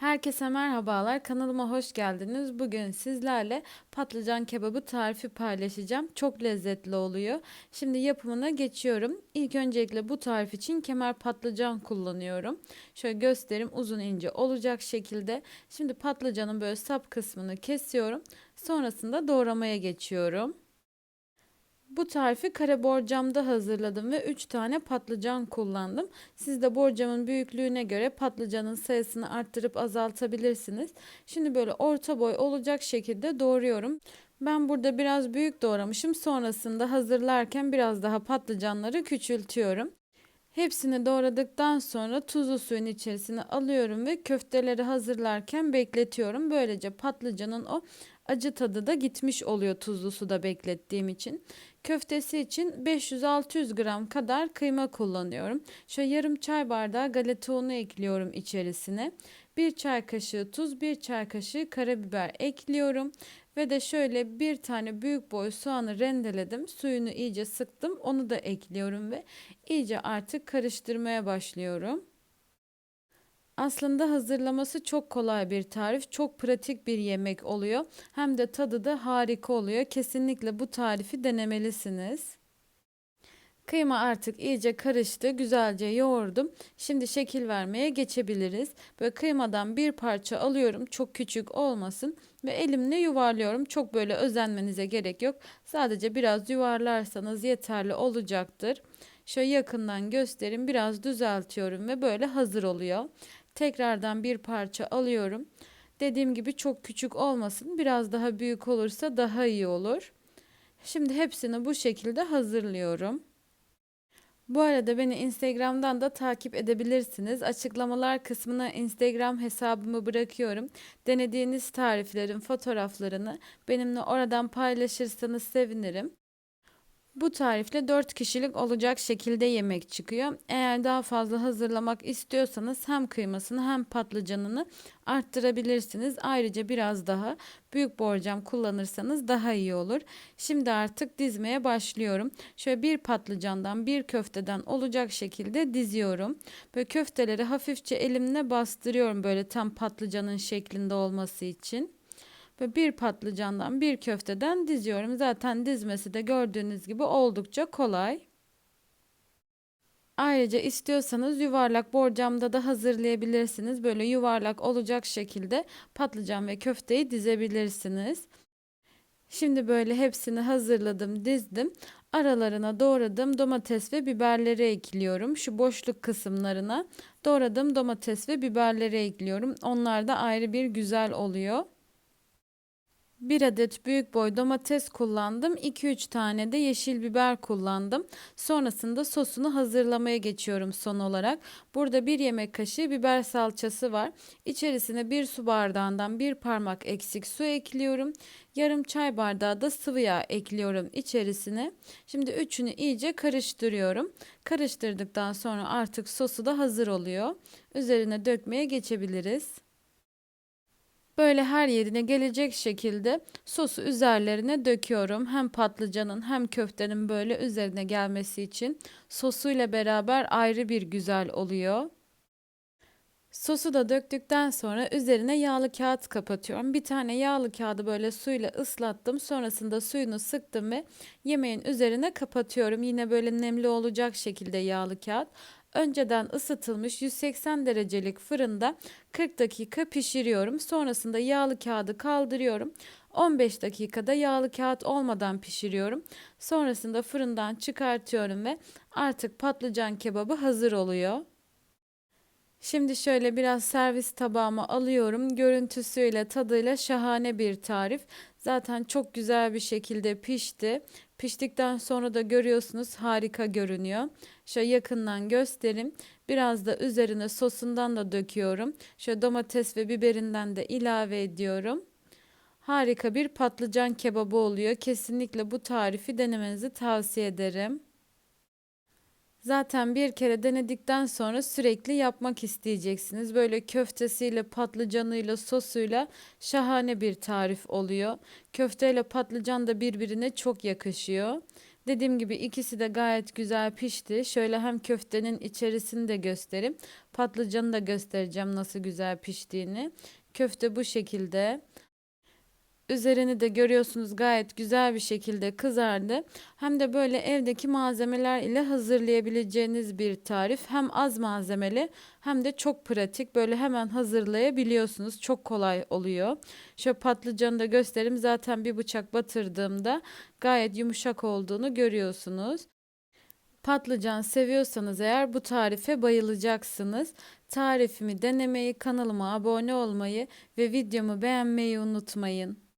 Herkese merhabalar. Kanalıma hoş geldiniz. Bugün sizlerle patlıcan kebabı tarifi paylaşacağım. Çok lezzetli oluyor. Şimdi yapımına geçiyorum. İlk öncelikle bu tarif için kemer patlıcan kullanıyorum. Şöyle göstereyim uzun ince olacak şekilde. Şimdi patlıcanın böyle sap kısmını kesiyorum. Sonrasında doğramaya geçiyorum. Bu tarifi kare borcamda hazırladım ve 3 tane patlıcan kullandım. Siz de borcamın büyüklüğüne göre patlıcanın sayısını arttırıp azaltabilirsiniz. Şimdi böyle orta boy olacak şekilde doğruyorum. Ben burada biraz büyük doğramışım. Sonrasında hazırlarken biraz daha patlıcanları küçültüyorum. Hepsini doğradıktan sonra tuzlu suyun içerisine alıyorum ve köfteleri hazırlarken bekletiyorum. Böylece patlıcanın o acı tadı da gitmiş oluyor tuzlu suda beklettiğim için. Köftesi için 500-600 gram kadar kıyma kullanıyorum. Şöyle yarım çay bardağı galeta unu ekliyorum içerisine. 1 çay kaşığı tuz, 1 çay kaşığı karabiber ekliyorum. Ve de şöyle bir tane büyük boy soğanı rendeledim. Suyunu iyice sıktım. Onu da ekliyorum ve iyice artık karıştırmaya başlıyorum. Aslında hazırlaması çok kolay bir tarif, çok pratik bir yemek oluyor. Hem de tadı da harika oluyor. Kesinlikle bu tarifi denemelisiniz. Kıyma artık iyice karıştı. Güzelce yoğurdum. Şimdi şekil vermeye geçebiliriz. Böyle kıymadan bir parça alıyorum. Çok küçük olmasın. Ve elimle yuvarlıyorum. Çok böyle özenmenize gerek yok. Sadece biraz yuvarlarsanız yeterli olacaktır. Şöyle yakından göstereyim. Biraz düzeltiyorum ve böyle hazır oluyor. Tekrardan bir parça alıyorum. Dediğim gibi çok küçük olmasın. Biraz daha büyük olursa daha iyi olur. Şimdi hepsini bu şekilde hazırlıyorum. Bu arada beni Instagram'dan da takip edebilirsiniz. Açıklamalar kısmına Instagram hesabımı bırakıyorum. Denediğiniz tariflerin fotoğraflarını benimle oradan paylaşırsanız sevinirim. Bu tarifle 4 kişilik olacak şekilde yemek çıkıyor. Eğer daha fazla hazırlamak istiyorsanız hem kıymasını hem patlıcanını arttırabilirsiniz. Ayrıca biraz daha büyük borcam kullanırsanız daha iyi olur. Şimdi artık dizmeye başlıyorum. Şöyle bir patlıcandan bir köfteden olacak şekilde diziyorum. Böyle köfteleri hafifçe elimle bastırıyorum böyle tam patlıcanın şeklinde olması için ve bir patlıcandan bir köfteden diziyorum. Zaten dizmesi de gördüğünüz gibi oldukça kolay. Ayrıca istiyorsanız yuvarlak borcamda da hazırlayabilirsiniz. Böyle yuvarlak olacak şekilde patlıcan ve köfteyi dizebilirsiniz. Şimdi böyle hepsini hazırladım, dizdim. Aralarına doğradığım domates ve biberleri ekliyorum. Şu boşluk kısımlarına doğradığım domates ve biberleri ekliyorum. Onlar da ayrı bir güzel oluyor. 1 adet büyük boy domates kullandım. 2-3 tane de yeşil biber kullandım. Sonrasında sosunu hazırlamaya geçiyorum son olarak. Burada 1 yemek kaşığı biber salçası var. İçerisine 1 su bardağından 1 parmak eksik su ekliyorum. Yarım çay bardağı da sıvı yağ ekliyorum içerisine. Şimdi üçünü iyice karıştırıyorum. Karıştırdıktan sonra artık sosu da hazır oluyor. Üzerine dökmeye geçebiliriz. Böyle her yerine gelecek şekilde sosu üzerlerine döküyorum. Hem patlıcanın hem köftenin böyle üzerine gelmesi için sosuyla beraber ayrı bir güzel oluyor. Sosu da döktükten sonra üzerine yağlı kağıt kapatıyorum. Bir tane yağlı kağıdı böyle suyla ıslattım. Sonrasında suyunu sıktım ve yemeğin üzerine kapatıyorum. Yine böyle nemli olacak şekilde yağlı kağıt önceden ısıtılmış 180 derecelik fırında 40 dakika pişiriyorum. Sonrasında yağlı kağıdı kaldırıyorum. 15 dakikada yağlı kağıt olmadan pişiriyorum. Sonrasında fırından çıkartıyorum ve artık patlıcan kebabı hazır oluyor. Şimdi şöyle biraz servis tabağıma alıyorum. Görüntüsüyle, tadıyla şahane bir tarif. Zaten çok güzel bir şekilde pişti. Piştikten sonra da görüyorsunuz harika görünüyor. Şöyle yakından göstereyim. Biraz da üzerine sosundan da döküyorum. Şöyle domates ve biberinden de ilave ediyorum. Harika bir patlıcan kebabı oluyor. Kesinlikle bu tarifi denemenizi tavsiye ederim. Zaten bir kere denedikten sonra sürekli yapmak isteyeceksiniz. Böyle köftesiyle, patlıcanıyla, sosuyla şahane bir tarif oluyor. Köfteyle patlıcan da birbirine çok yakışıyor. Dediğim gibi ikisi de gayet güzel pişti. Şöyle hem köftenin içerisini de göstereyim. Patlıcanı da göstereceğim nasıl güzel piştiğini. Köfte bu şekilde. Üzerini de görüyorsunuz gayet güzel bir şekilde kızardı. Hem de böyle evdeki malzemeler ile hazırlayabileceğiniz bir tarif. Hem az malzemeli hem de çok pratik. Böyle hemen hazırlayabiliyorsunuz. Çok kolay oluyor. Şöyle patlıcanı da göstereyim. Zaten bir bıçak batırdığımda gayet yumuşak olduğunu görüyorsunuz. Patlıcan seviyorsanız eğer bu tarife bayılacaksınız. Tarifimi denemeyi, kanalıma abone olmayı ve videomu beğenmeyi unutmayın.